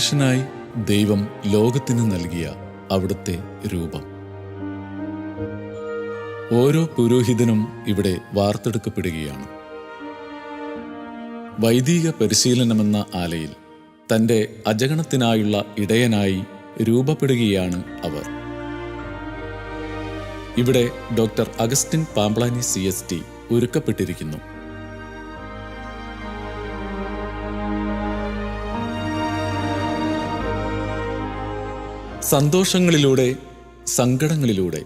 മനുഷ്യനായി ദൈവം ലോകത്തിന് നൽകിയ അവിടുത്തെ രൂപം. ഓരോ പുരോഹിതനും ഇവിടെ വാർത്തെടുക്കപ്പെടുകയാണ്. വൈദിക പരിശീലനമെന്ന ആലയിൽ തന്റെ അജഗണത്തിനായുള്ള ഇടയനായി രൂപപ്പെടുകയാണ് അവർ. ഇവിടെ doctor Augustine Pamplany C S T ഒരുക്കപ്പെട്ടിരിക്കുന്നു. സന്തോഷങ്ങളിലൂടെ സങ്കടങ്ങളിലൂടെ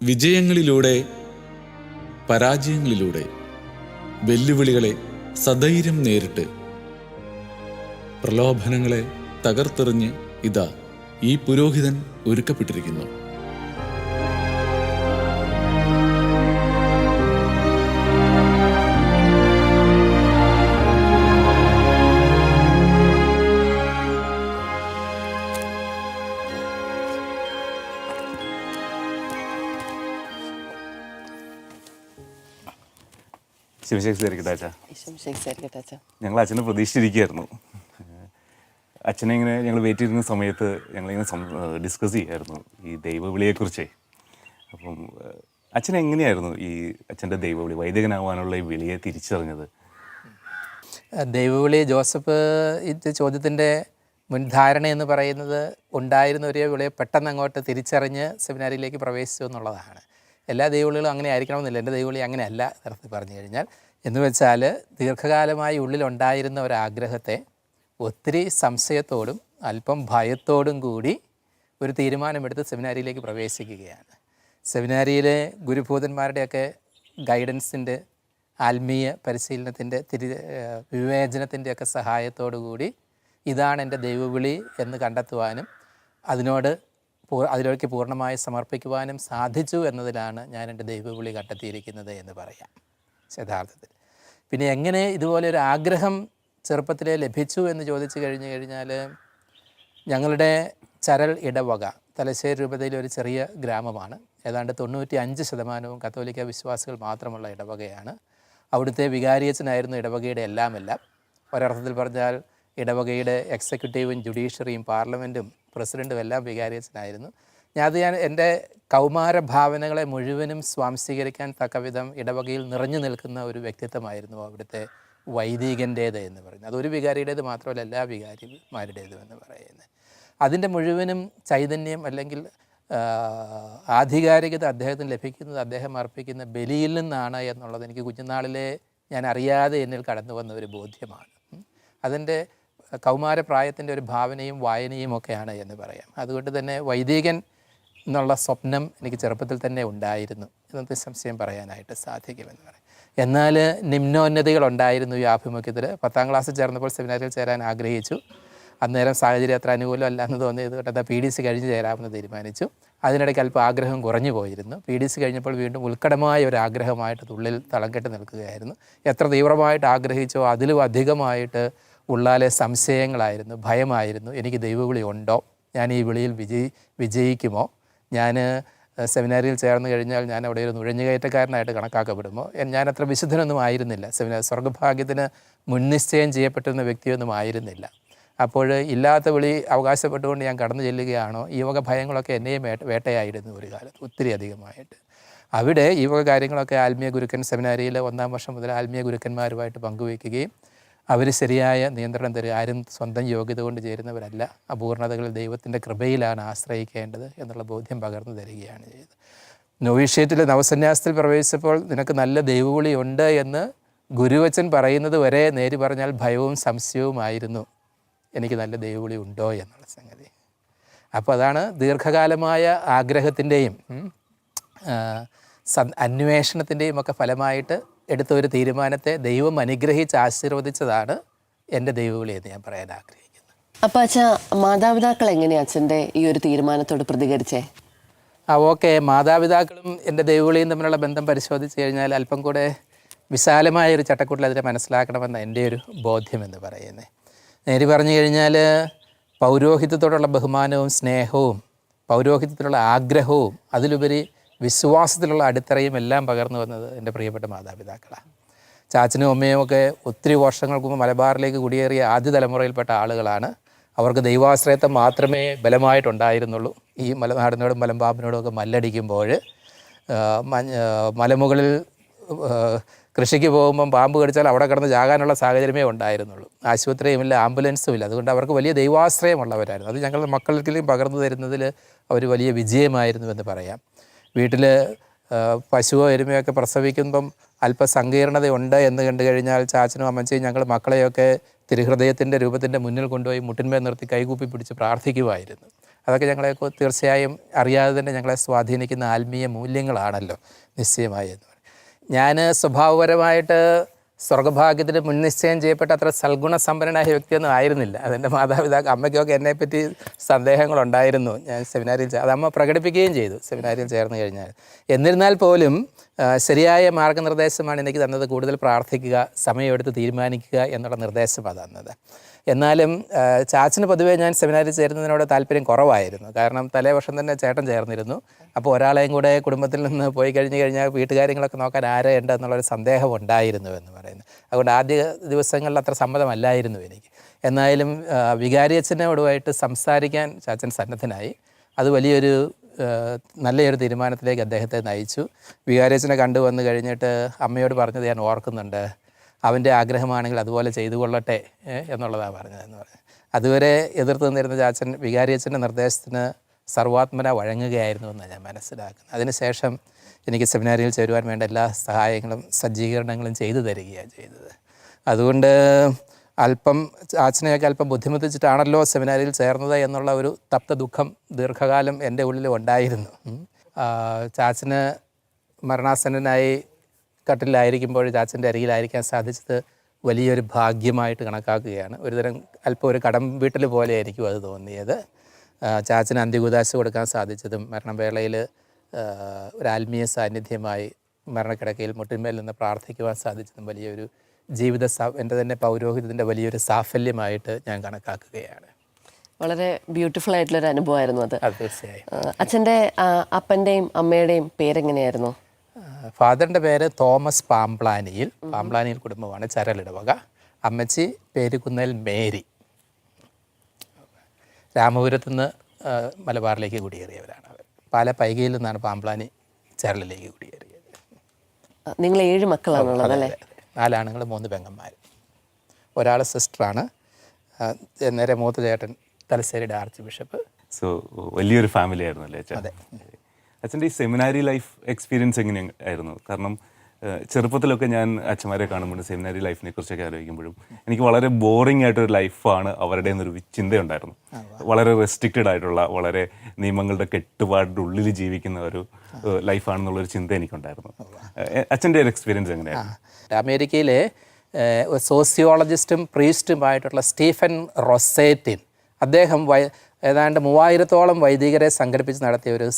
വിജയങ്ങളിലൂടെ പരാജയങ്ങളിലൂടെ വെല്ലുവിളികളെ സധൈര്യം നേരിട്ട് പ്രലോഭനങ്ങളെ തകർത്തെറിഞ്ഞ് ഇതാ ഈ പുരോഹിതൻ ഒരുക്കപ്പെട്ടിരിക്കുന്നു. ശിവശേഖരിക്കട്ടെ അച്ഛാ. അച്ഛൻ ഞങ്ങൾ അച്ഛനെ പ്രതീക്ഷിച്ചിരിക്കുകയായിരുന്നു. അച്ഛനെ ഇങ്ങനെ ഞങ്ങൾ വെയിറ്റ് ചെയ്യുന്ന സമയത്ത് ഞങ്ങളിങ്ങനെ ഡിസ്കസ് ചെയ്യായിരുന്നു ഈ ദൈവവിളിയെക്കുറിച്ചേ. അപ്പം അച്ഛനെങ്ങനെയായിരുന്നു അച്ഛൻ എങ്ങനെയായിരുന്നു ഈ അച്ഛന്റെ ദൈവവിളി വൈദികനാവാനുള്ള ഈ വിളിയെ തിരിച്ചറിഞ്ഞത്? ദൈവവിളി ജോസഫ് ഇത് ചോദ്യത്തിന്റെ മുൻധാരണ എന്ന് പറയുന്നത് ഉണ്ടായിരുന്ന ഒരു വിളിയെ പെട്ടെന്ന് അങ്ങോട്ട് തിരിച്ചറിഞ്ഞ് സെമിനാരിയിലേക്ക് പ്രവേശിച്ചു എന്നുള്ളതാണ്. എല്ലാ ദൈവവിളികളും അങ്ങനെ ആയിരിക്കണമെന്നില്ല. എന്റെ ദൈവവിളി അങ്ങനെയല്ല നിർത്തി പറഞ്ഞു കഴിഞ്ഞാൽ. എന്ന് വെച്ചാൽ ദീർഘകാലമായി ഉള്ളിലുണ്ടായിരുന്ന ഒരാഗ്രഹത്തെ ഒത്തിരി സംശയത്തോടും അല്പം ഭയത്തോടും കൂടി ഒരു തീരുമാനമെടുത്ത് സെമിനാരിയിലേക്ക് പ്രവേശിക്കുകയാണ്. സെമിനാരിയിലെ ഗുരുഭൂതന്മാരുടെയൊക്കെ ഗൈഡൻസിന്റെ ആത്മീയ പരിശീലനത്തിന്റെ തിരി വിവേചനത്തിന്റെയൊക്കെ സഹായത്തോടു കൂടി ഇതാണ് എന്റെ ദൈവവിളി എന്ന് കണ്ടെത്തുവാനും അതിനോട് അതിലേക്ക് പൂർണമായി സമർപ്പിക്കുവാനും സാധിച്ചു എന്നതിലാണ് ഞാൻ എന്റെ ദൈവവിളി കണ്ടെത്തിയിരിക്കുന്നത് എന്ന് പറയാം. യഥാർത്ഥത്തിൽ. പിന്നെ എങ്ങനെ ഇതുപോലെ ഒരു ആഗ്രഹം ചെറുപ്പത്തിലെ ലഭിച്ചു എന്ന് ചോദിച്ചു കഴിഞ്ഞു കഴിഞ്ഞാൽ ഞങ്ങളുടെ ചരൽ ഇടവക തലശ്ശേരി രൂപതയിലെ ഒരു ചെറിയ ഗ്രാമമാണ്. ഏതാണ്ട് തൊണ്ണൂറ്റി അഞ്ച് ശതമാനവും കത്തോലിക്ക വിശ്വാസികൾ മാത്രമുള്ള ഇടവകയാണ്. അവിടുത്തെ വികാരിയച്ചനായിരുന്നു ഇടവകയുടെ എല്ലാമെല്ലാം. എല്ലാം ഒരർത്ഥത്തിൽ പറഞ്ഞാൽ ഇടവകയുടെ എക്സിക്യൂട്ടീവും ജുഡീഷ്യറിയും പാർലമെന്റും പ്രസിഡന്റും എല്ലാം വികാരിയച്ചനായിരുന്നു ഞാൻ അത് ഞാൻ എന്റെ കൗമാര ഭാവനകളെ മുഴുവനും സ്വാംശീകരിക്കാൻ തക്കവിധം ഇടവകയിൽ നിറഞ്ഞു നിൽക്കുന്ന ഒരു വ്യക്തിത്വമായിരുന്നു അവിടുത്തെ വൈദികന്റേത് എന്ന് പറയുന്നത്. അതൊരു വികാരിയുടേത് മാത്രമല്ല എല്ലാ വികാരിമാരുടേതും എന്ന് പറയുന്നത്. അതിന്റെ മുഴുവനും ചൈതന്യം അല്ലെങ്കിൽ ആധികാരികത അദ്ദേഹത്തിന് ലഭിക്കുന്നത് അദ്ദേഹം അർപ്പിക്കുന്ന ബലിയിൽ നിന്നാണ് എന്നുള്ളത് എനിക്ക് കുഞ്ഞുനാളിലെ ഞാൻ അറിയാതെ എന്നിൽ കടന്നു വന്ന ഒരു ബോധ്യമാണ്. അതിന്റെ കൗമാരപ്രായത്തിന്റെ ഒരു ഭാവനയും വായനയും ഒക്കെയാണ് എന്ന് പറയാം. അതുകൊണ്ട് തന്നെ വൈദികൻ എന്നുള്ള സ്വപ്നം എനിക്ക് ചെറുപ്പത്തിൽ തന്നെ ഉണ്ടായിരുന്നു. എന്ന് സംശയം പറയാനായിട്ട് സാധിക്കുമെന്ന് പറയാം. എന്നാൽ നിമ്നോന്നതികളുണ്ടായിരുന്നു ഈ ആഭിമുഖ്യത്തിൽ. പത്താം ക്ലാസ് ചേർന്നപ്പോൾ സെമിനാറിൽ ചേരാൻ ആഗ്രഹിച്ചു. അന്നേരം സാഹചര്യം അത്ര അനുകൂലമല്ല എന്ന് തോന്നിയത് കൊണ്ട് പി ഡി സി കഴിഞ്ഞ് ചേരാമെന്ന് തീരുമാനിച്ചു. അതിനിടയ്ക്ക് അല്പം ആഗ്രഹം കുറഞ്ഞു പോയിരുന്നു. പി ഡി സി കഴിഞ്ഞപ്പോൾ വീണ്ടും ഉത്കടമായ ഒരു ആഗ്രഹമായിട്ട് ഉള്ളിൽ തളം കെട്ട് നിൽക്കുകയായിരുന്നു. എത്ര തീവ്രമായിട്ട് ആഗ്രഹിച്ചോ അതിലും അധികമായിട്ട് ഉള്ളാലെ സംശയങ്ങളായിരുന്നു ഭയമായിരുന്നു. എനിക്ക് ദൈവവിളി ഉണ്ടോ? ഞാൻ ഈ വിളിയിൽ വിജയി വിജയിക്കുമോ? ഞാൻ സെമിനാരിയിൽ ചേർന്ന് കഴിഞ്ഞാൽ ഞാൻ അവിടെ ഒരു നുഴഞ്ഞുകയറ്റക്കാരനായിട്ട് കണക്കാക്കപ്പെടുമോ? ഞാൻ അത്ര വിശുദ്ധനൊന്നും ആയിരുന്നില്ല. സെമിനാർ സ്വർഗഭാഗ്യത്തിന് മുൻനിശ്ചയം ചെയ്യപ്പെട്ടിരുന്ന വ്യക്തിയൊന്നും ആയിരുന്നില്ല. അപ്പോൾ ഇല്ലാത്ത വിളി അവകാശപ്പെട്ടുകൊണ്ട് ഞാൻ കടന്നു ചെല്ലുകയാണോ? ഈ വക ഭയങ്ങളൊക്കെ എന്നെയും വേട്ടയായിരുന്നു ഒരു കാലത്ത് ഒത്തിരി അധികമായിട്ട്. അവിടെ ഈ വക കാര്യങ്ങളൊക്കെ ആത്മീയ ഗുരുക്കൻ സെമിനാരിയിൽ ഒന്നാം വർഷം മുതൽ ആത്മീയ ഗുരുക്കന്മാരുമായിട്ട് പങ്കുവയ്ക്കുകയും അവർ ശരിയായ നിയന്ത്രണം തരും ആരും സ്വന്തം യോഗ്യത കൊണ്ട് ചേരുന്നവരല്ല. അപൂർണതകൾ ദൈവത്തിന്റെ കൃപയിലാണ് ആശ്രയിക്കേണ്ടത് എന്നുള്ള ബോധ്യം പകർന്നു തരികയാണ് ചെയ്തത്. നൊവീഷ്യറ്റിൽ നവസന്യാസത്തിൽ പ്രവേശിച്ചപ്പോൾ നിനക്ക് നല്ല ദൈവവിളി ഉണ്ട് എന്ന് ഗുരുവച്ചൻ പറയുന്നത് വരെ നേരി പറഞ്ഞാൽ ഭയവും സംശയവുമായിരുന്നു എനിക്ക് നല്ല ദൈവവിളി ഉണ്ടോ എന്നുള്ള സംഗതി. അപ്പോൾ അതാണ് ദീർഘകാലമായ ആഗ്രഹത്തിന്റെയും അന്വേഷണത്തിന്റെയും ഒക്കെ ഫലമായിട്ട് എടുത്ത ഒരു തീരുമാനത്തെ ദൈവം അനുഗ്രഹിച്ച് ആശീർവദിച്ചതാണ് എന്റെ ദൈവവിളി എന്ന് ഞാൻ പറയാൻ ആഗ്രഹിക്കുന്നത്. അപ്പൊ അച്ഛ മാതാപിതാക്കൾ എങ്ങനെയാ അച്ഛന്റെ ഈ ഒരു തീരുമാനത്തോട് പ്രതികരിച്ചേ? ആ ഓക്കെ. മാതാപിതാക്കളും എന്റെ ദൈവവിളിയും തമ്മിലുള്ള ബന്ധം പരിശോധിച്ച് കഴിഞ്ഞാൽ അല്പം കൂടെ വിശാലമായ ഒരു ചട്ടക്കൂട്ടിൽ അതിനെ മനസ്സിലാക്കണമെന്ന എന്റെ ഒരു ബോധ്യം എന്ന് പറയുന്നത് നേരി പറഞ്ഞു കഴിഞ്ഞാൽ പൗരോഹിത്യത്തോടുള്ള ബഹുമാനവും സ്നേഹവും പൗരോഹിത്യത്തിലുള്ള ആഗ്രഹവും അതിലുപരി വിശ്വാസത്തിലുള്ള അടിത്തറയും എല്ലാം പകർന്നു വന്നത് എന്റെ പ്രിയപ്പെട്ട മാതാപിതാക്കളാണ് ചാച്ചനും അമ്മയും ഒക്കെ ഒത്തിരി വർഷങ്ങൾക്ക് മുമ്പ് മലബാറിലേക്ക് കുടിയേറിയ ആദ്യ തലമുറയിൽപ്പെട്ട ആളുകളാണ്. അവർക്ക് ദൈവാശ്രയത്വം മാത്രമേ ബലമായിട്ടുണ്ടായിരുന്നുള്ളൂ. ഈ മലനാടിനോടും മലമ്പാമ്പിനോടും ഒക്കെ മല്ലടിക്കുമ്പോൾ മലമുകളിൽ കൃഷിക്ക് പോകുമ്പം പാമ്പ് കടിച്ചാൽ അവിടെ കിടന്ന് ജാകാനുള്ള സാഹചര്യമേ ഉണ്ടായിരുന്നുള്ളൂ. ആശുപത്രിയുമില്ല ആംബുലൻസും ഇല്ല അതുകൊണ്ട് അവർക്ക് വലിയ ദൈവാശ്രയമുള്ളവരായിരുന്നു. അത് ഞങ്ങളുടെ മക്കൾക്കിലും പകർന്നു തരുന്നതിൽ അവർ വലിയ വിജയമായിരുന്നു എന്ന് പറയാം. വീട്ടിൽ പശുവോ എരുമയൊക്കെ പ്രസവിക്കുമ്പം അല്പ സങ്കീർണതയുണ്ട് എന്ന് കണ്ടു കഴിഞ്ഞാൽ ചാച്ചനും അമ്മച്ചയും ഞങ്ങൾ മക്കളെയൊക്കെ തിരുഹൃദയത്തിന്റെ രൂപത്തിന്റെ മുന്നിൽ കൊണ്ടുപോയി മുട്ടിന്മേൽ നിർത്തി കൈകൂപ്പി പിടിച്ച് പ്രാർത്ഥിക്കുമായിരുന്നു. അതൊക്കെ ഞങ്ങളെ തീർച്ചയായും അറിയാതെ തന്നെ ഞങ്ങളെ സ്വാധീനിക്കുന്ന ആത്മീയ മൂല്യങ്ങളാണല്ലോ നിശ്ചയമായി എന്ന് ഞാൻ സ്വഭാവപരമായിട്ട് സ്വർഗഭാഗ്യത്തിന് മുൻനിശ്ചയം ചെയ്യപ്പെട്ട അത്ര സൽഗുണ സമ്പന്നനായ വ്യക്തിയൊന്നും ആയിരുന്നില്ല. അതെന്റെ മാതാപിതാക്കൾ അമ്മയ്ക്കൊക്കെ എന്നെപ്പറ്റി സന്ദേഹങ്ങളുണ്ടായിരുന്നു. ഞാൻ സെമിനാരിയിൽ ചേ- അത് അമ്മ പ്രകടിപ്പിക്കുകയും ചെയ്തു സെമിനാരിയിൽ ചേർന്ന് കഴിഞ്ഞാൽ. എന്നിരുന്നാൽ പോലും ശരിയായ മാർഗനിർദ്ദേശമാണ് എനിക്ക് തന്നത് കൂടുതൽ പ്രാർത്ഥിക്കുക സമയമെടുത്ത് തീരുമാനിക്കുക എന്നുള്ള നിർദ്ദേശമാണ് തന്നത്. എന്നാലും ചാച്ചന് പൊതുവേ ഞാൻ സെമിനാരിൽ ചേരുന്നതിനോട് താല്പര്യം കുറവായിരുന്നു. കാരണം തലേ വർഷം തന്നെ ചേട്ടൻ ചേർന്നിരുന്നു. അപ്പോൾ ഒരാളെയും കൂടെ കുടുംബത്തിൽ നിന്ന് പോയി കഴിഞ്ഞ് കഴിഞ്ഞാൽ വീട്ടുകാര്യങ്ങളൊക്കെ നോക്കാൻ ആരെയുണ്ട് എന്നുള്ളൊരു സന്ദേഹം ഉണ്ടായിരുന്നു എന്ന് പറയുന്നത്. അതുകൊണ്ട് ആദ്യ ദിവസങ്ങളിൽ അത്ര സമ്മതമല്ലായിരുന്നു എനിക്ക്. എന്നാലും വികാരി വികാരിയച്ഛനോടുമായിട്ട് സംസാരിക്കാൻ ചാച്ചൻ സന്നദ്ധനായി. അത് വലിയൊരു നല്ലൊരു തീരുമാനത്തിലേക്ക് അദ്ദേഹത്തെ നയിച്ചു. വികാരേച്ചനെ കണ്ടു വന്നു കഴിഞ്ഞിട്ട് അമ്മയോട് പറഞ്ഞത് ഞാൻ ഓർക്കുന്നുണ്ട്. അവന്റെ ആഗ്രഹമാണെങ്കിൽ അതുപോലെ ചെയ്തു കൊള്ളട്ടെ എന്നുള്ളതാണ് പറഞ്ഞതെന്ന് പറഞ്ഞു. അതുവരെ എതിർത്ത് നിന്നിരുന്ന ചാച്ചൻ വികാരിയച്ഛന്റെ നിർദ്ദേശത്തിന് സർവാത്മന വഴങ്ങുകയായിരുന്നു എന്നാണ് ഞാൻ മനസ്സിലാക്കുന്നത്. അതിനുശേഷം എനിക്ക് സെമിനാരിയിൽ ചേരുവാൻ വേണ്ട എല്ലാ സഹായങ്ങളും സജ്ജീകരണങ്ങളും ചെയ്തു തരികയാണ് ചെയ്തത്. അതുകൊണ്ട് അല്പം അച്ഛനെയൊക്കെ അല്പം ബുദ്ധിമുട്ടിച്ചിട്ടാണല്ലോ സെമിനാരിയിൽ ചേർന്നത് എന്നുള്ള ഒരു തപ്ത ദുഃഖം ദീർഘകാലം എന്റെ ഉള്ളിൽ ഉണ്ടായിരുന്നു. ചാച്ചന് മരണാസന്നനായി കട്ടിലായിരിക്കുമ്പോൾ ചാച്ചന്റെ അരികിലായിരിക്കാൻ സാധിച്ചത് വലിയൊരു ഭാഗ്യമായിട്ട് കണക്കാക്കുകയാണ്. ഒരുതരം അല്പം ഒരു കടം വീട്ടിൽ പോലെയായിരിക്കും അത് തോന്നിയത്. ചാച്ചന് അന്ത്യകുദാശ കൊടുക്കാൻ സാധിച്ചതും മരണവേളയിൽ ഒരു ആത്മീയ സാന്നിധ്യമായി മരണക്കിടക്കയിൽ മുട്ടിന്മേൽ നിന്ന് പ്രാർത്ഥിക്കുവാൻ സാധിച്ചതും വലിയൊരു ജീവിത സ എന്റെ തന്നെ പൗരോഹിത്യത്തിന്റെ വലിയൊരു സാഫല്യമായിട്ട് ഞാൻ കണക്കാക്കുകയാണ്. വളരെ ബ്യൂട്ടിഫുൾ ആയിട്ടുള്ളൊരു അനുഭവമായിരുന്നു അത്. തീർച്ചയായും. അച്ഛന്റെ അപ്പന്റെയും അമ്മയുടെയും പേരെങ്ങനെയായിരുന്നു? ഫാദറിന്റെ പേര് തോമസ് പാംപ്ലാനിയിൽ പാംപ്ലാനിയിൽ കുടുംബമാണ് ചരലിടവക. അമ്മച്ചി പേരുകുന്നൽ മേരി. രാമപുരത്ത് നിന്ന് മലബാറിലേക്ക് കുടിയേറിയവരാണ് അവർ. പാല പൈകയിൽ നിന്നാണ് പാംപ്ലാനി ചരലിലേക്ക് കുടിയേറിയത്. നിങ്ങൾ ഏഴ് മക്കളാണുള്ളത് അല്ലേ? നാലാണുങ്ങൾ മൂന്ന് പെങ്ങന്മാർ ഒരാൾ സിസ്റ്ററാണ്. നേരെ മൂത്ത ചേട്ടൻ തലശ്ശേരിയുടെ ആർച്ച് ബിഷപ്പ്. സോ വലിയൊരു ഫാമിലി ആയിരുന്നു അല്ലേ അതെ. അച്ഛന്റെ ഈ സെമിനാരി ലൈഫ് എക്സ്പീരിയൻസ് എങ്ങനെയായിരുന്നു കാരണം ചെറുപ്പത്തിലൊക്കെ ഞാൻ അച്ഛന്മാരെ കാണുമ്പോൾ സെമിനാരി ലൈഫിനെ കുറിച്ചൊക്കെ ആലോചിക്കുമ്പോഴും എനിക്ക് വളരെ ബോറിംഗ് ആയിട്ടൊരു ലൈഫാണ് അവരുടെ എന്നൊരു ചിന്തയുണ്ടായിരുന്നു. വളരെ റെസ്ട്രിക്റ്റഡ് ആയിട്ടുള്ള വളരെ നിയമങ്ങളുടെ കെട്ടുപാടിന്റെ ഉള്ളിൽ ജീവിക്കുന്ന ഒരു ലൈഫാണെന്നുള്ളൊരു ചിന്ത എനിക്കുണ്ടായിരുന്നു. അച്ഛന്റെ ഒരു എക്സ്പീരിയൻസ് എങ്ങനെയായിരുന്നു? അമേരിക്കയിലെ സോസിയോളജിസ്റ്റും പ്രീസ്റ്റുമായിട്ടുള്ള സ്റ്റീഫൻ റൊസേറ്റിൻ അദ്ദേഹം വൈ ഏതാണ്ട് മൂവായിരത്തോളം വൈദികരെ സംഘടിപ്പിച്ച് നടത്തിയ ഒരു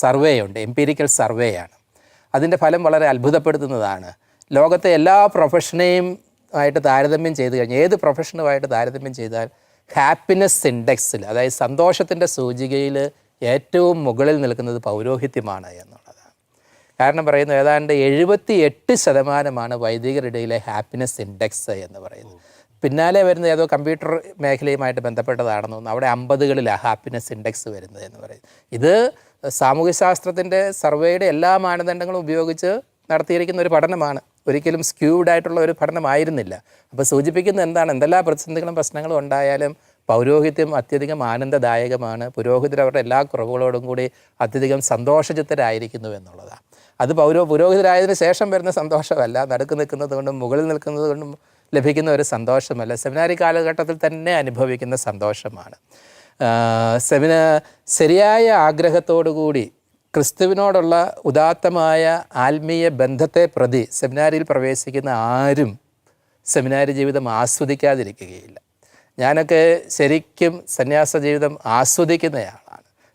സർവേ ഉണ്ട് എംപീരിക്കൽ സർവേയാണ്. അതിന്റെ ഫലം വളരെ അത്ഭുതപ്പെടുത്തുന്നതാണ്. ലോകത്തെ എല്ലാ പ്രൊഫഷനെയും ആയിട്ട് താരതമ്യം ചെയ്ത് കഴിഞ്ഞാൽ ഏത് പ്രൊഫഷനുമായിട്ട് താരതമ്യം ചെയ്താൽ ഹാപ്പിനെസ് ഇൻഡെക്സിൽ അതായത് സന്തോഷത്തിന്റെ സൂചികയിൽ ഏറ്റവും മുകളിൽ നിൽക്കുന്നത് പൗരോഹിത്യമാണ് എന്നുള്ളതാണ്. കാരണം പറയുന്നു ഏതാണ്ട് എഴുപത്തി എട്ട് ശതമാനമാണ് വൈദികരുടെയിലെ ഹാപ്പിനെസ് ഇൻഡെക്സ് എന്ന് പറയുന്നത്. പിന്നാലെ വരുന്ന ഏതോ കമ്പ്യൂട്ടർ മേഖലയുമായിട്ട് ബന്ധപ്പെട്ടതാണെന്ന് തോന്നുന്നു. അവിടെ അമ്പതുകളിലാണ് ഹാപ്പിനെസ് ഇൻഡെക്സ് വരുന്നത് എന്ന് പറയുന്നത്. ഇത് സാമൂഹ്യശാസ്ത്രത്തിന്റെ സർവേയുടെ എല്ലാ മാനദണ്ഡങ്ങളും ഉപയോഗിച്ച് നടത്തിയിരിക്കുന്ന ഒരു പഠനമാണ്. ഒരിക്കലും സ്ക്യൂഡ് ആയിട്ടുള്ള ഒരു പഠനമായിരുന്നില്ല. അപ്പോൾ സൂചിപ്പിക്കുന്നത് എന്താണ്? എന്തെല്ലാം പ്രതിസന്ധികളും പ്രശ്നങ്ങളും ഉണ്ടായാലും പൗരോഹിത്യം അത്യധികം ആനന്ദദായകമാണ്. പുരോഹിതർ അവരുടെ എല്ലാ കുറവുകളോടും കൂടി അത്യധികം സന്തോഷചിത്തരായിരിക്കുന്നു എന്നുള്ളതാണ്. അത് പൗരോ പുരോഹിതരായതിനു ശേഷം വരുന്ന സന്തോഷമല്ല. നടുക്ക് നിൽക്കുന്നത് കൊണ്ടും മുകളിൽ നിൽക്കുന്നത് കൊണ്ടും ലഭിക്കുന്ന ഒരു സന്തോഷമല്ല. സെമിനാരി കാലഘട്ടത്തിൽ തന്നെ അനുഭവിക്കുന്ന സന്തോഷമാണ്. സെമിന ശരിയായ ആഗ്രഹത്തോടുകൂടി ക്രിസ്തുവിനോടുള്ള ഉദാത്തമായ ആത്മീയ ബന്ധത്തെ പ്രതി സെമിനാരിയിൽ പ്രവേശിക്കുന്ന ആരും സെമിനാരി ജീവിതം ആസ്വദിക്കാതിരിക്കുകയില്ല. ഞാനൊക്കെ ശരിക്കും സന്യാസ ജീവിതം ആസ്വദിക്കുന്നയാളാണ്.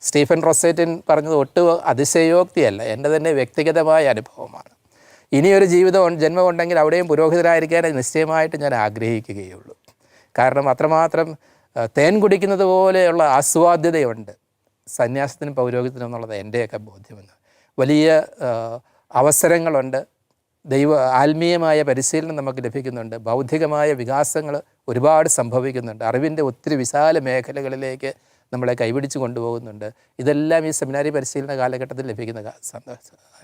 സ്റ്റീഫൻ റൊസേറ്റിൻ പറഞ്ഞത് ഒട്ടും അതിശയോക്തിയല്ല എന്റെ തന്നെ വ്യക്തിഗതമായ അനുഭവമാണ്. ഇനിയൊരു ജീവിതം ജന്മം ജന്മമുണ്ടെങ്കിൽ അവിടെയും പുരോഹിതരായിരിക്കാൻ നിശ്ചയമായിട്ട് ഞാൻ ആഗ്രഹിക്കുകയുള്ളൂ. കാരണം അത്രമാത്രം തേൻ കുടിക്കുന്നത് പോലെയുള്ള ആസ്വാദ്യതയുണ്ട് സന്യാസത്തിനും പൗരോഹിത്യത്തിനും എന്നുള്ളത് എന്റെയൊക്കെ ബോധ്യമെന്ന്. വലിയ അവസരങ്ങളുണ്ട്. ദൈവ ആത്മീയമായ പരിശീലനം നമുക്ക് ലഭിക്കുന്നുണ്ട്. ബൗദ്ധികമായ വികാസങ്ങൾ ഒരുപാട് സംഭവിക്കുന്നുണ്ട്. അറിവിന്റെ ഒത്തിരി വിശാല മേഖലകളിലേക്ക് നമ്മളെ കൈപിടിച്ച് കൊണ്ടുപോകുന്നുണ്ട്. ഇതെല്ലാം ഈ സെമിനാരി പരിശീലന കാലഘട്ടത്തിൽ ലഭിക്കുന്ന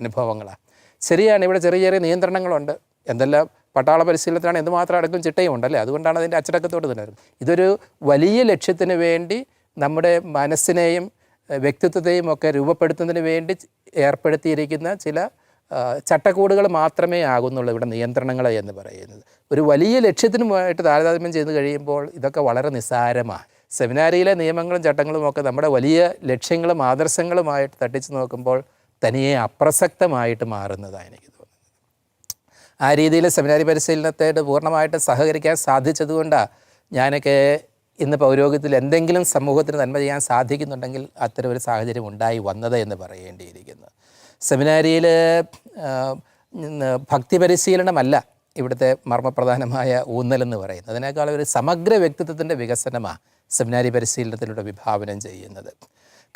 അനുഭവങ്ങളാണ് ശരിയാണ് ഇവിടെ ചെറിയ ചെറിയ നിയന്ത്രണങ്ങളുണ്ട്. എന്തെല്ലാം പട്ടാള പരിശീലനത്തിലാണ് എന്തുമാത്രം അടക്കം ചിട്ടയും ഉണ്ടല്ലേ അതുകൊണ്ടാണ് അതിന്റെ അച്ചടക്കത്തോട് തന്നെ ഇതൊരു വലിയ ലക്ഷ്യത്തിന് വേണ്ടി നമ്മുടെ മനസ്സിനെയും വ്യക്തിത്വത്തെയും ഒക്കെ രൂപപ്പെടുത്തുന്നതിന് വേണ്ടി ഏർപ്പെടുത്തിയിരിക്കുന്ന ചില ചട്ടക്കൂടുകൾ മാത്രമേ ആകുന്നുള്ളൂ ഇവിടെ നിയന്ത്രണങ്ങൾ എന്ന് പറയുന്നത്. ഒരു വലിയ ലക്ഷ്യത്തിനുമായിട്ട് താരതമ്യം ചെയ്ത് കഴിയുമ്പോൾ ഇതൊക്കെ വളരെ നിസ്സാരമാണ്. സെമിനാരിയിലെ നിയമങ്ങളും ചട്ടങ്ങളും ഒക്കെ നമ്മുടെ വലിയ ലക്ഷ്യങ്ങളും ആദർശങ്ങളുമായിട്ട് തട്ടിച്ച് നോക്കുമ്പോൾ തനിയെ അപ്രസക്തമായിട്ട് മാറുന്നതാണ് എനിക്ക് തോന്നുന്നത് ആ രീതിയിൽ സെമിനാരി പരിശീലനത്തോട് പൂർണമായിട്ട് സഹകരിക്കാൻ സാധിച്ചതുകൊണ്ടാണ് ഞാനൊക്കെ ഇന്ന് പൗരോഗ്യത്തിൽ എന്തെങ്കിലും സമൂഹത്തിന് നന്മ ചെയ്യാൻ സാധിക്കുന്നുണ്ടെങ്കിൽ അത്തരം ഒരു സാഹചര്യം ഉണ്ടായി വന്നത് എന്ന് പറയേണ്ടിയിരിക്കുന്നു. സെമിനാരിയിൽ ഭക്തി പരിശീലനമല്ല ഇവിടുത്തെ മർമ്മപ്രധാനമായ ഊന്നലെന്ന് പറയുന്നത്. അതിനേക്കാൾ ഒരു സമഗ്ര വ്യക്തിത്വത്തിന്റെ വികസനമാണ് സെമിനാരി പരിശീലനത്തിലൂടെ വിഭാവനം ചെയ്യുന്നത്.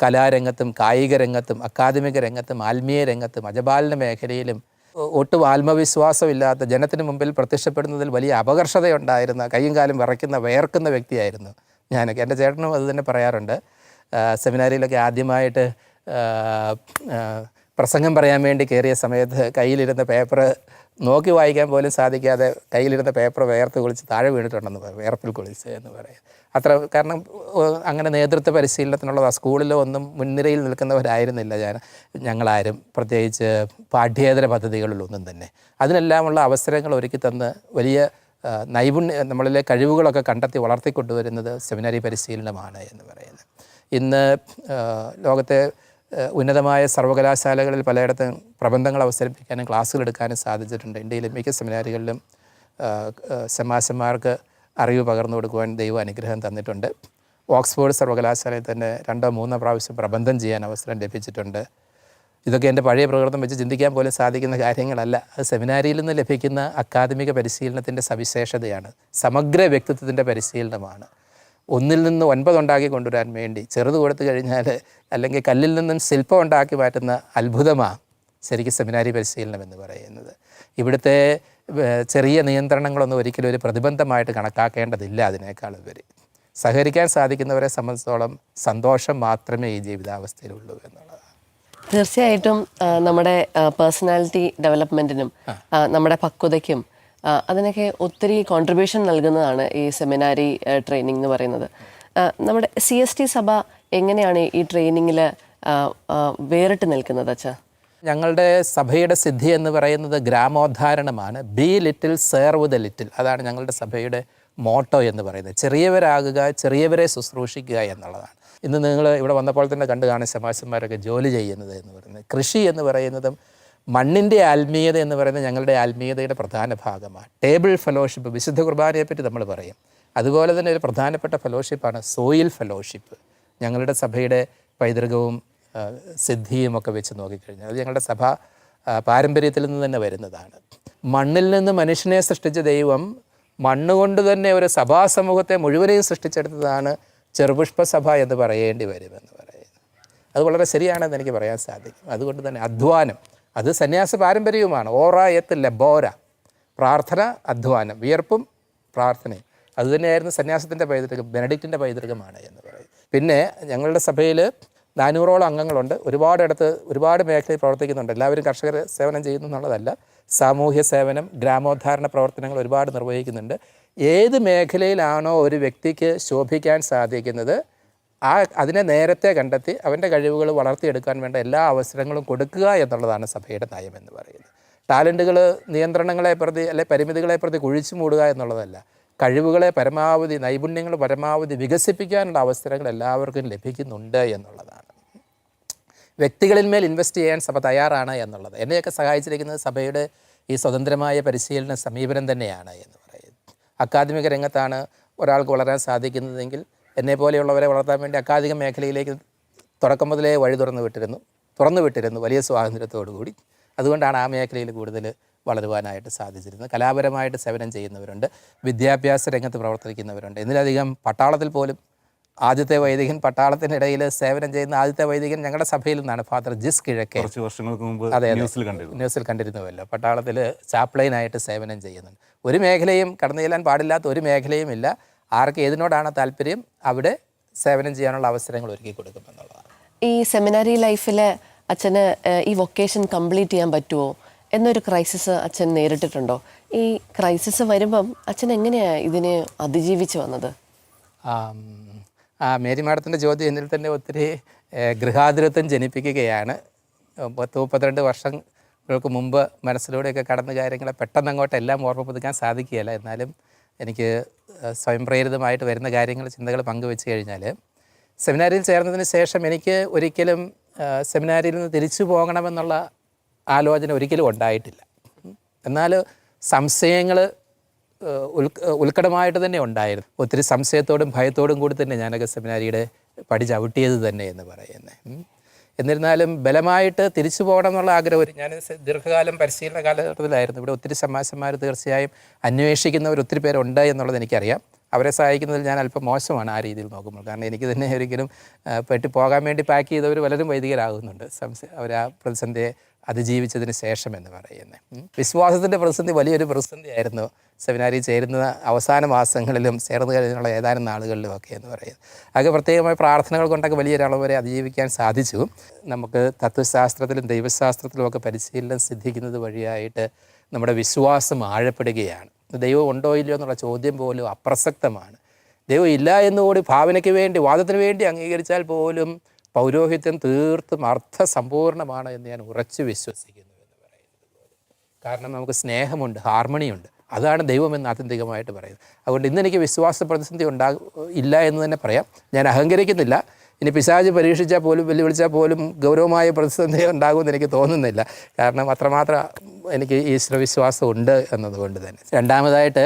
കലാരംഗത്തും കായിക രംഗത്തും അക്കാദമിക രംഗത്തും ആത്മീയ രംഗത്തും അജപാലന മേഖലയിലും ഒട്ടും ആത്മവിശ്വാസമില്ലാത്ത ജനത്തിന് മുമ്പിൽ പ്രത്യക്ഷപ്പെടുന്നതിൽ വലിയ അപകർഷതയുണ്ടായിരുന്ന കൈയും കാലും വിറയ്ക്കുന്ന വേർക്കുന്ന വ്യക്തിയായിരുന്നു ഞാനൊക്കെ. എന്റെ ചേട്ടനും അത് തന്നെ പറയാറുണ്ട്. സെമിനാരിയിലൊക്കെ ആദ്യമായിട്ട് പ്രസംഗം പറയാൻ വേണ്ടി കയറിയ സമയത്ത് കയ്യിലിരുന്ന പേപ്പർ നോക്കി വായിക്കാൻ പോലും സാധിക്കാതെ കയ്യിലിരുന്ന പേപ്പർ വേർത്ത് കുളിച്ച് താഴെ വീണിട്ടുണ്ടെന്ന് പറയും വേർപ്പിൽ കുളിച്ച് എന്ന് പറയും. അത്ര കാരണം അങ്ങനെ നേതൃത്വ പരിശീലനത്തിനുള്ളതാ. സ്കൂളിലോ ഒന്നും മുൻനിരയിൽ നിൽക്കുന്നവരായിരുന്നില്ല ഞാൻ. ഞങ്ങളാരും പ്രത്യേകിച്ച് പാഠ്യേതര പദ്ധതികളിലൊന്നും തന്നെ. അതിനെല്ലാമുള്ള അവസരങ്ങൾ ഒരുക്കി തന്ന് വലിയ നൈപുണ്യ നമ്മളിലെ കഴിവുകളൊക്കെ കണ്ടെത്തി വളർത്തിക്കൊണ്ടുവരുന്നത് സെമിനാരി പരിശീലനമാണ് എന്ന് പറയുന്നത്. ഇന്ന് ലോകത്തെ ഉന്നതമായ സർവകലാശാലകളിൽ പലയിടത്തും പ്രബന്ധങ്ങൾ അവസരിപ്പിക്കാനും ക്ലാസ്സുകൾ എടുക്കാനും സാധിച്ചിട്ടുണ്ട്. ഇന്ത്യയിലെ മിക്ക സെമിനാറുകളിലും ആ, അറിവ് പകർന്നു കൊടുക്കുവാൻ ദൈവം അനുഗ്രഹം തന്നിട്ടുണ്ട്. ഓക്സ്ഫോർഡ് സർവകലാശാലയിൽ തന്നെ രണ്ടോ മൂന്നോ പ്രാവശ്യം പ്രബന്ധം ചെയ്യാൻ അവസരം ലഭിച്ചിട്ടുണ്ട്. ഇതൊക്കെ എന്റെ പഴയ പ്രകൃതം വെച്ച് ചിന്തിക്കാൻ പോലും സാധിക്കുന്ന കാര്യങ്ങളല്ല. അത് സെമിനാരിയിൽ നിന്ന് ലഭിക്കുന്ന അക്കാദമിക പരിശീലനത്തിന്റെ സവിശേഷതയാണ്. സമഗ്ര വ്യക്തിത്വത്തിന്റെ പരിശീലനമാണ്. ഒന്നിൽ നിന്ന് ഒൻപത് ഉണ്ടാക്കി കൊണ്ടുവരാൻ വേണ്ടി. ചെറുത് കൊടുത്തു കഴിഞ്ഞാൽ അല്ലെങ്കിൽ കല്ലിൽ നിന്നും ശില്പം ഉണ്ടാക്കി മാറ്റുന്ന അത്ഭുതമാണ് ശരിക്കും സെമിനാരി പരിശീലനം എന്ന് പറയുന്നത്. ഇവിടുത്തെ ചെറിയ നിയന്ത്രണങ്ങളൊന്നും ഒരിക്കലും ഒരു പ്രതിബന്ധമായിട്ട് കണക്കാക്കേണ്ടതില്ല അതിനേക്കാൾ ഉപരി. സഹകരിക്കാൻ സാധിക്കുന്നവരെ സംബന്ധിച്ചോളം സന്തോഷം മാത്രമേ ഈ ജീവിതാവസ്ഥയിലുള്ളൂ എന്നുള്ളതാണ്. തീർച്ചയായിട്ടും നമ്മുടെ പേഴ്സണാലിറ്റി ഡെവലപ്മെന്റിനും നമ്മുടെ പക്വതയ്ക്കും അതിനൊക്കെ ഒത്തിരി കോൺട്രിബ്യൂഷൻ നൽകുന്നതാണ് ഈ സെമിനാരി ട്രെയിനിങ് എന്ന് പറയുന്നത്. നമ്മുടെ സി എസ് ടി സഭ എങ്ങനെയാണ് ഈ ട്രെയിനിങ്ങിൽ വേറിട്ട് നിൽക്കുന്നത് അച്ഛാ? ഞങ്ങളുടെ സഭയുടെ സിദ്ധി എന്ന് പറയുന്നത് ഗ്രാമോദ്ധാരണമാണ്. Be little serve the little അതാണ് ഞങ്ങളുടെ സഭയുടെ മോട്ടോ എന്ന് പറയുന്നത്. ചെറിയവരാകുക ചെറിയവരെ ശുശ്രൂഷിക്കുക എന്നുള്ളതാണ്. ഇന്ന് നിങ്ങൾ ഇവിടെ വന്നപ്പോൾ തന്നെ കണ്ടു കാണുന്ന ശമാശന്മാരൊക്കെ ജോലി ചെയ്യുന്നത് എന്ന് പറയുന്നത്. കൃഷി എന്ന് പറയുന്നതും മണ്ണിന്റെ ആത്മീയത എന്ന് പറയുന്നത് ഞങ്ങളുടെ ആത്മീയതയുടെ പ്രധാന ഭാഗമാണ്. ടേബിൾ ഫെലോഷിപ്പ് വിശുദ്ധ കുർബാനയെപ്പറ്റി നമ്മൾ പറയും. അതുപോലെ തന്നെ ഒരു പ്രധാനപ്പെട്ട ഫെലോഷിപ്പാണ് സോയിൽ ഫെലോഷിപ്പ് ഞങ്ങളുടെ സഭയുടെ പൈതൃകവും സിദ്ധിയും ഒക്കെ വെച്ച് നോക്കിക്കഴിഞ്ഞാൽ അത് ഞങ്ങളുടെ സഭ പാരമ്പര്യത്തിൽ നിന്ന് തന്നെ വരുന്നതാണ്. മണ്ണിൽ നിന്ന് മനുഷ്യനെ സൃഷ്ടിച്ച ദൈവം മണ്ണുകൊണ്ട് തന്നെ ഒരു സഭാ സമൂഹത്തെ മുഴുവനെയും സൃഷ്ടിച്ചെടുത്തതാണ് ചെറുപുഷ്പ സഭ എന്ന് പറയേണ്ടി വരുമെന്ന് പറയുന്നത്. അത് വളരെ ശരിയാണെന്ന് എനിക്ക് പറയാൻ സാധിക്കും. അതുകൊണ്ട് തന്നെ അധ്വാനം അത് സന്യാസ പാരമ്പര്യവുമാണ് ഓറ എത്ത് ലബോര പ്രാർത്ഥന അധ്വാനം. വിയർപ്പും പ്രാർത്ഥനയും. അതുതന്നെയായിരുന്നു സന്യാസത്തിന്റെ പൈതൃകം ബെനഡിക്റ്റിന്റെ പൈതൃകമാണ് എന്ന് പറയും. പിന്നെ ഞങ്ങളുടെ സഭയിൽ നാനൂറോളം അംഗങ്ങളുണ്ട്. ഒരുപാടിടത്ത് ഒരുപാട് മേഖലയിൽ പ്രവർത്തിക്കുന്നുണ്ട്. എല്ലാവരും കർഷകർ സേവനം ചെയ്യുന്നു എന്നുള്ളതല്ല സാമൂഹ്യ സേവനം ഗ്രാമോദ്ധാരണ പ്രവർത്തനങ്ങൾ ഒരുപാട് നിർവഹിക്കുന്നുണ്ട്. ഏത് മേഖലയിലാണോ ഒരു വ്യക്തിക്ക് ശോഭിക്കാൻ സാധിക്കുന്നത് ആ അതിനെ നേരത്തെ കണ്ടെത്തി അവന്റെ കഴിവുകൾ വളർത്തിയെടുക്കാൻ വേണ്ട എല്ലാ അവസരങ്ങളും കൊടുക്കുക എന്നുള്ളതാണ് സഭയുടെ നയം എന്ന് പറയുന്നത്. ടാലന്റുകൾ നിയന്ത്രണങ്ങളെ പ്രതി അല്ലെ പരിമിതികളെ പ്രതി കുഴിച്ചു മൂടുക എന്നുള്ളതല്ല. കഴിവുകളെ പരമാവധി നൈപുണ്യങ്ങൾ പരമാവധി വികസിപ്പിക്കാനുള്ള അവസരങ്ങൾ എല്ലാവർക്കും ലഭിക്കുന്നുണ്ട് എന്നുള്ളതാണ്. വ്യക്തികളിന്മേൽ ഇൻവെസ്റ്റ് ചെയ്യാൻ സഭ തയ്യാറാണ് എന്നുള്ളത്. എന്നെയൊക്കെ സഹായിച്ചിരിക്കുന്നത് സഭയുടെ ഈ സ്വതന്ത്രമായ പരിശീലന സമീപനം തന്നെയാണ് എന്ന് പറയുന്നത്. അക്കാദമിക രംഗത്താണ് ഒരാൾക്ക് വളരാൻ സാധിക്കുന്നതെങ്കിൽ എന്നെ പോലെയുള്ളവരെ വളർത്താൻ വേണ്ടി അക്കാദിക മേഖലയിലേക്ക് തുടക്കം മുതലേ വഴി തുറന്നു വിട്ടിരുന്നു. തുറന്നു വിട്ടിരുന്നു വലിയ സ്വാതന്ത്ര്യത്തോടു കൂടി. അതുകൊണ്ടാണ് ആ മേഖലയിൽ കൂടുതൽ വളരുവാനായിട്ട് സാധിച്ചിരുന്നത്. കലാപരമായിട്ട് സേവനം ചെയ്യുന്നവരുണ്ട്. വിദ്യാഭ്യാസ രംഗത്ത് പ്രവർത്തിക്കുന്നവരുണ്ട്. ഇതിലധികം പട്ടാളത്തിൽ പോലും ആദ്യത്തെ വൈദികൻ പട്ടാളത്തിനിടയിൽ സേവനം ചെയ്യുന്ന ആദ്യത്തെ വൈദികൻ ഞങ്ങളുടെ സഭയിൽ നിന്നാണ് ഫാദർ ജിസ് കിഴക്കെ. കുറച്ച് വർഷങ്ങൾക്ക് മുമ്പ് അതെ, അതെ. ന്യൂസിൽ കണ്ടിരുന്നു. ന്യൂസിൽ കണ്ടിരുന്നുവല്ലോ. പട്ടാളത്തിൽ ചാപ്ലൈനായിട്ട് സേവനം ചെയ്യുന്നുണ്ട്. ഒരു മേഖലയും കടന്നു ചെല്ലാൻ പാടില്ലാത്ത ഒരു മേഖലയും ഇല്ല ആർക്ക് ഏതിനോടാണ് താല്പര്യം അവിടെ സേവനം ചെയ്യാനുള്ള അവസരങ്ങൾ ഒരുക്കി കൊടുക്കും എന്നുള്ളതാണ്. ഈ സെമിനാരി ലൈഫിൽ അച്ഛന് ഈ വൊക്കേഷൻ കംപ്ലീറ്റ് ചെയ്യാൻ പറ്റുമോ എന്നൊരു ക്രൈസിസ് അച്ഛൻ നേരിട്ടിട്ടുണ്ടോ? ഈ ക്രൈസിസ് വരുമ്പം അച്ഛൻ എങ്ങനെയാണ് ഇതിനെ അതിജീവിച്ച് വന്നത്? ആ മേരി മാഡത്തിന്റെ ചോദ്യം എന്നിൽ തന്നെ ഒത്തിരി ഗൃഹാതിരത്വം ജനിപ്പിക്കുകയാണ്. പത്ത് മുപ്പത്തിരണ്ട് വർഷങ്ങൾക്ക് മുമ്പ് മനസ്സിലൂടെയൊക്കെ കടന്ന കാര്യങ്ങളെ പെട്ടെന്ന് അങ്ങോട്ട് എല്ലാം ഓർമ്മ പുതുക്കാൻ സാധിക്കുകയില്ല. എന്നാലും എനിക്ക് സ്വയംപ്രേരിതമായിട്ട് സ്വയം പ്രേരിതമായിട്ട് വരുന്ന കാര്യങ്ങൾ ചിന്തകൾ പങ്കുവെച്ച് കഴിഞ്ഞാൽ സെമിനാരിയിൽ ചേർന്നതിന് ശേഷം എനിക്ക് ഒരിക്കലും സെമിനാരിയിൽ നിന്ന് തിരിച്ചു പോകണമെന്നുള്ള ആലോചന ഒരിക്കലും ഉണ്ടായിട്ടില്ല എന്നാൽ സംശയങ്ങൾ ഉൽ- ഏഹ് തന്നെ ഉണ്ടായിരുന്നു ഒത്തിരി സംശയത്തോടും ഭയത്തോടും കൂടി തന്നെ ഞാനൊക്കെ സെമിനാരിയുടെ പടി ചവിട്ടിയത് തന്നെ എന്ന് പറയുന്നത്. എന്നിരുന്നാലും ബലമായിട്ട് തിരിച്ചു പോകണം എന്നുള്ള ആഗ്രഹം ഞാൻ ദീർഘകാലം പരിശീലന കാലഘട്ടത്തിലായിരുന്നു. ഇവിടെ ഒത്തിരി സമാശന്മാർ തീർച്ചയായും അന്വേഷിക്കുന്നവർ ഒത്തിരി പേരുണ്ട് എന്നുള്ളത് എനിക്കറിയാം. അവരെ സഹായിക്കുന്നതിൽ ഞാൻ അല്പം മോശമാണ് ആ രീതിയിൽ നോക്കുമ്പോൾ. കാരണം എനിക്ക് തന്നെ ഒരിക്കലും പെട്ടി പോകാൻ വേണ്ടി പാക്ക് ചെയ്തവർ പലരും വൈദികരാകുന്നുണ്ട്. സംശയം അവർ ആ പ്രതിസന്ധിയെ അതിജീവിച്ചതിന് ശേഷം എന്ന് പറയുന്നത്. വിശ്വാസത്തിന്റെ പ്രതിസന്ധി വലിയൊരു പ്രതിസന്ധിയായിരുന്നു സെമിനാരിൽ ചേരുന്ന അവസാന മാസങ്ങളിലും ചേർന്ന് കഴിഞ്ഞുള്ള ഏതാനും നാളുകളിലും ഒക്കെ എന്ന് പറയുന്നത്. അതൊക്കെ പ്രത്യേകമായ പ്രാർത്ഥനകൾ കൊണ്ടൊക്കെ വലിയൊരളവ് വരെ അതിജീവിക്കാൻ സാധിച്ചു. നമുക്ക് തത്വശാസ്ത്രത്തിലും ദൈവശാസ്ത്രത്തിലും ഒക്കെ പരിശീലനം സിദ്ധിക്കുന്നത് വഴിയായിട്ട് നമ്മുടെ വിശ്വാസം ആഴപ്പെടുകയാണ്. ദൈവം ഉണ്ടോ ഇല്ലയോ എന്നുള്ള ചോദ്യം പോലും അപ്രസക്തമാണ്. ദൈവം ഇല്ല എന്നുകൂടി ഭാവനയ്ക്ക് വേണ്ടി വാദത്തിന് വേണ്ടി അംഗീകരിച്ചാൽ പോലും പൗരോഹിത്യം തീർത്തും അർത്ഥസമ്പൂർണമാണ് എന്ന് ഞാൻ ഉറച്ചു വിശ്വസിക്കുന്നു എന്ന് പറയുന്നത് പോലെ. കാരണം നമുക്ക് സ്നേഹമുണ്ട് ഹാർമണിയുണ്ട്. അതാണ് ദൈവമെന്ന് ആത്യന്തികമായിട്ട് പറയുന്നത്. അതുകൊണ്ട് ഇന്ന് എനിക്ക് വിശ്വാസ പ്രതിസന്ധി ഉണ്ടാ ഇല്ല എന്ന് തന്നെ പറയാം. ഞാൻ അഹങ്കരിക്കുന്നില്ല. ഇനി പിശാജ് പരീക്ഷിച്ചാൽ പോലും വെല്ലുവിളിച്ചാൽ പോലും ഗൗരവമായ പ്രതിസന്ധി ഉണ്ടാകുമെന്ന് എനിക്ക് തോന്നുന്നില്ല. കാരണം അത്രമാത്രം എനിക്ക് ഈശ്വരവിശ്വാസം ഉണ്ട് എന്നതുകൊണ്ട് തന്നെ. രണ്ടാമതായിട്ട്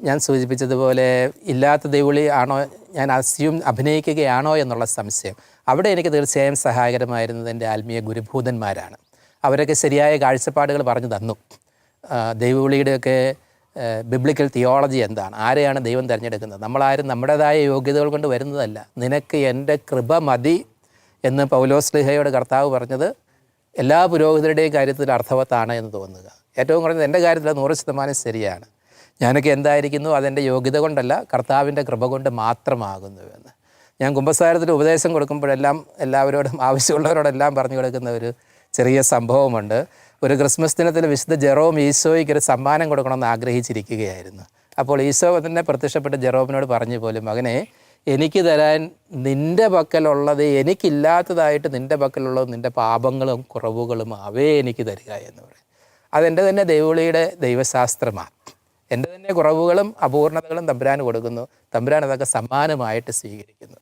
ഞാൻ സൂചിപ്പിച്ചതുപോലെ ഇല്ലാത്ത ദൈവളി ആണോ ഞാൻ അസ്യൂം അഭിനയിക്കുകയാണോ എന്നുള്ള സംശയം. അവിടെ എനിക്ക് തീർച്ചയായും സഹായകരമായിരുന്നത് എന്റെ ആത്മീയ ഗുരുഭൂതന്മാരാണ്. അവരൊക്കെ ശരിയായ കാഴ്ചപ്പാടുകൾ പറഞ്ഞു തന്നു. ദൈവവിളിയുടെയൊക്കെ ബിബ്ലിക്കൽ തിയോളജി എന്താണ്? ആരെയാണ് ദൈവം തിരഞ്ഞെടുക്കുന്നത്? നമ്മളാരും നമ്മുടേതായ യോഗ്യതകൾ കൊണ്ട് വരുന്നതല്ല. നിനക്ക് എന്റെ കൃപ മതി എന്ന് പൗലോസ് ലിഹയോട് കർത്താവ് പറഞ്ഞത് എല്ലാ പുരോഹിതരുടെയും കാര്യത്തിൽ അർത്ഥവത്താണ് എന്ന് തോന്നുക. ഏറ്റവും കുറഞ്ഞത് എന്റെ കാര്യത്തിൽ നൂറ് ശതമാനം ശരിയാണ്. ഞാനൊക്കെ എന്തായിരിക്കുന്നു അതെന്റെ യോഗ്യത കൊണ്ടല്ല കർത്താവിന്റെ കൃപ കൊണ്ട് മാത്രമാകുന്നു എന്ന്. ഞാൻ കുംഭസാരത്തിൽ ഉപദേശം കൊടുക്കുമ്പോഴെല്ലാം എല്ലാവരോടും ആവശ്യമുള്ളവരോടെല്ലാം പറഞ്ഞു കൊടുക്കുന്ന ഒരു ചെറിയ സംഭവമുണ്ട്. ഒരു ക്രിസ്മസ് ദിനത്തിൽ വിശുദ്ധ ജെറോം ഈശോയ്ക്ക് ഒരു സമ്മാനം കൊടുക്കണമെന്ന് ആഗ്രഹിച്ചിരിക്കുകയായിരുന്നു. അപ്പോൾ ഈശോ തന്നെ പ്രത്യക്ഷപ്പെട്ട് ജെറോമിനോട് പറഞ്ഞു പോലും മകനെ എനിക്ക് തരാൻ നിന്റെ പക്കലുള്ളത് എനിക്കില്ലാത്തതായിട്ട് നിന്റെ പക്കലുള്ളത് നിന്റെ പാപങ്ങളും കുറവുകളും അവയെ എനിക്ക് തരിക എന്ന് പറയും. അതെന്റെ തന്നെ ദൈവളിയുടെ ദൈവശാസ്ത്രമാണ്. എന്റെ തന്നെ കുറവുകളും അപൂർണതകളും തമ്പുരാൻ കൊടുക്കുന്നു. തമ്പുരാൻ അതൊക്കെ സമ്മാനമായിട്ട് സ്വീകരിക്കുന്നു.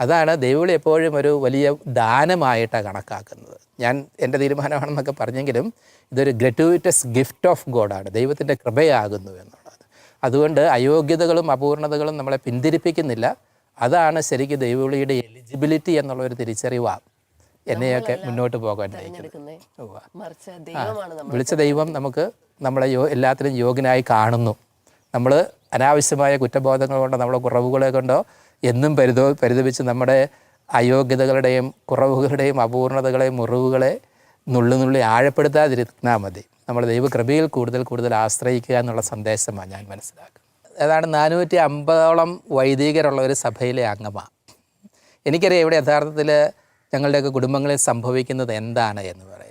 അതാണ് ദൈവവിളി എപ്പോഴും ഒരു വലിയ ദാനമായിട്ടാണ് കണക്കാക്കുന്നത്. ഞാൻ എന്റെ തീരുമാനമാണെന്നൊക്കെ പറഞ്ഞെങ്കിലും ഇതൊരു ഗ്രറ്റുവിറ്റസ് ഗിഫ്റ്റ് ഓഫ് ഗോഡാണ് ദൈവത്തിന്റെ കൃപയാകുന്നു എന്നുള്ളത് അതുകൊണ്ട് അയോഗ്യതകളും അപൂർണതകളും നമ്മളെ പിന്തിരിപ്പിക്കുന്നില്ല. അതാണ് ശരിക്കും ദൈവവിളിയുടെ എലിജിബിലിറ്റി എന്നുള്ള ഒരു തിരിച്ചറിവാണ്. എന്നെയൊക്കെ മുന്നോട്ട് പോകാൻ വിളിച്ച ദൈവം നമുക്ക് നമ്മളെ യോ എല്ലാത്തിനും യോഗ്യനായി കാണുന്നു. നമ്മൾ അനാവശ്യമായ കുറ്റബോധങ്ങൾ കൊണ്ടോ നമ്മളെ കുറവുകളെ കൊണ്ടോ എന്നും പരിതോ പരിതപിച്ച് നമ്മുടെ അയോഗ്യതകളുടെയും കുറവുകളുടെയും അപൂർണതകളെയും മുറിവുകളെ നുള്ളു നുള്ളി ആഴപ്പെടുത്താതിരുന്നാൽ മതി. നമ്മൾ ദൈവകൃപയിൽ കൂടുതൽ കൂടുതൽ ആശ്രയിക്കുക എന്നുള്ള സന്ദേശമാണ് ഞാൻ മനസ്സിലാക്കുന്നത്. ഏതാണ്ട് നാനൂറ്റി അമ്പതോളം വൈദികരുള്ള ഒരു സഭയിലെ അംഗമാണ് എനിക്കറിയാം ഇവിടെ യഥാർത്ഥത്തിൽ ഞങ്ങളുടെയൊക്കെ കുടുംബങ്ങളിൽ സംഭവിക്കുന്നത് എന്താണ് എന്ന് പറയുന്നത്.